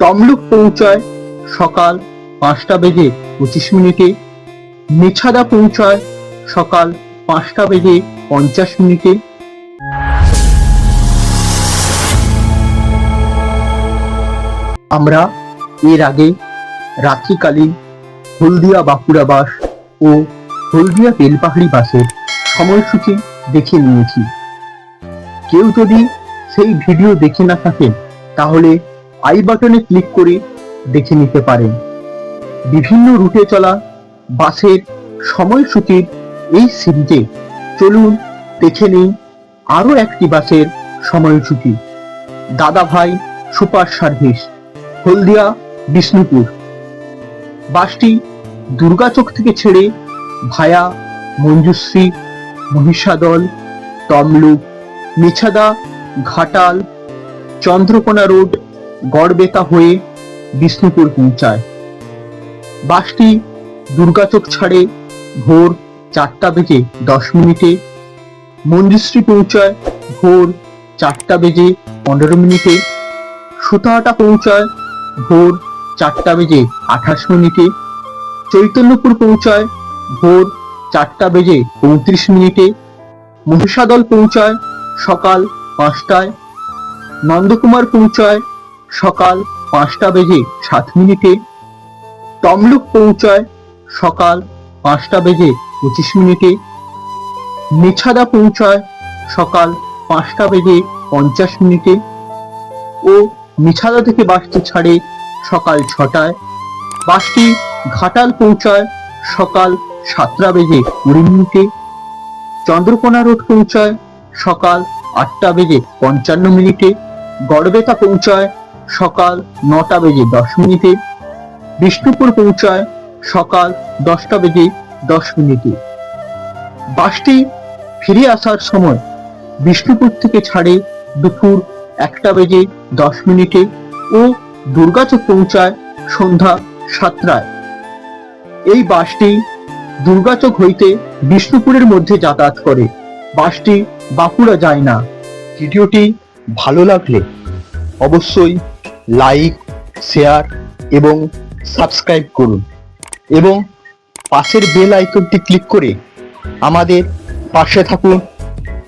তমলুক পৌঁছায় সকাল পাঁচটা বেজে পঁচিশ মিনিটে। মেছাদা পৌঁছায় সকাল পাঁচটা বেজে পঞ্চাশ মিনিটে। আমরা এর আগে রাত্রিকালীন হলদিয়া বাঁকুড়া বাস ও হলদিয়া বেলপাহাড়ি বাসের সময়সূচি দেখে নিয়েছি। কেউ যদি সেই ভিডিও দেখে না থাকেন, তাহলে আই বাটনে ক্লিক করে দেখে নিতে পারেন। বিভিন্ন রুটে চলা বাসের সময়সূচির এই সিরিজে চলুন দেখে নিই আরও একটি বাসের সময়সূচি। দাদা ভাই সুপার সার্ভিস, হলদিয়া, বিষ্ণুপুর। বাসটি দুর্গাচক থেকে ছেড়ে ভায়া, মঞ্জুশ্রী, মহিষাদল, তমলুক, মিছাদা, ঘাটাল, চন্দ্রকোনা রোড গড়বেতা হয়ে বিষ্ণুপুর পৌঁছায়। বাসটি দুর্গাচক ছাড়ে ভোর চারটা বেজে দশ মিনিটে। মঞ্জুশ্রী পৌঁছায় ভোর চারটা বেজে পনেরো মিনিটে। সুতাহাটা পৌঁছায় ভোর চারটা বেজে আঠাশ মিনিটে। চৈতন্যপুর পৌঁছায় ভোর চারটা বেজে পঁয়ত্রিশ মিনিটে। মহিষাদল পৌঁছায় সকাল পাঁচটায়। নন্দকুমার পৌঁছায় সকাল পাঁচটা বেজে সাত মিনিটে। তমলুক পৌঁছায় সকাল পাঁচটা বেজে পঁচিশ মিনিটে। মেছাদা পৌঁছায় সকাল পাঁচটা বেজে পঞ্চাশ মিনিটে। ও মিছাদা থেকে বাসটি ছাড়ে সকাল ছটায়। বাসটি ঘাটাল পৌঁছায় সকাল সাতটা বেজে কুড়ি মিনিটে। চন্দ্রকোনা রোড পৌঁছায় সকাল আটটা বেজে পঞ্চান্ন মিনিটে। গড়বেতা পৌঁছায় সকাল নটা বেজে দশ মিনিটে। বিষ্ণুপুর পৌঁছায় সকাল দশটা বেজে দশ মিনিটে। বাসটি ফিরে আসার সময় বিষ্ণুপুর থেকে ছাড়ে দুপুর একটা বেজে দশ মিনিটে ও দুর্গাচক পৌঁছায় সন্ধ্যা সাতটায়। এই বাসটি দুর্গাচক হইতে বিষ্ণুপুরের মধ্যে যাতায়াত করে। বাসটি বাঁকুড়া যায় না। ভিডিওটি ভালো লাগলে অবশ্যই লাইক, শেয়ার এবং সাবস্ক্রাইব করুন। এবং পাশের বেল আইকনটি ক্লিক করে আমাদের পাশে থাকুন।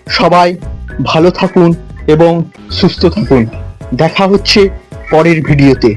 সবাই ভালো থাকুন এবং সুস্থ থাকুন। দেখা হচ্ছে পরের ভিডিওতে।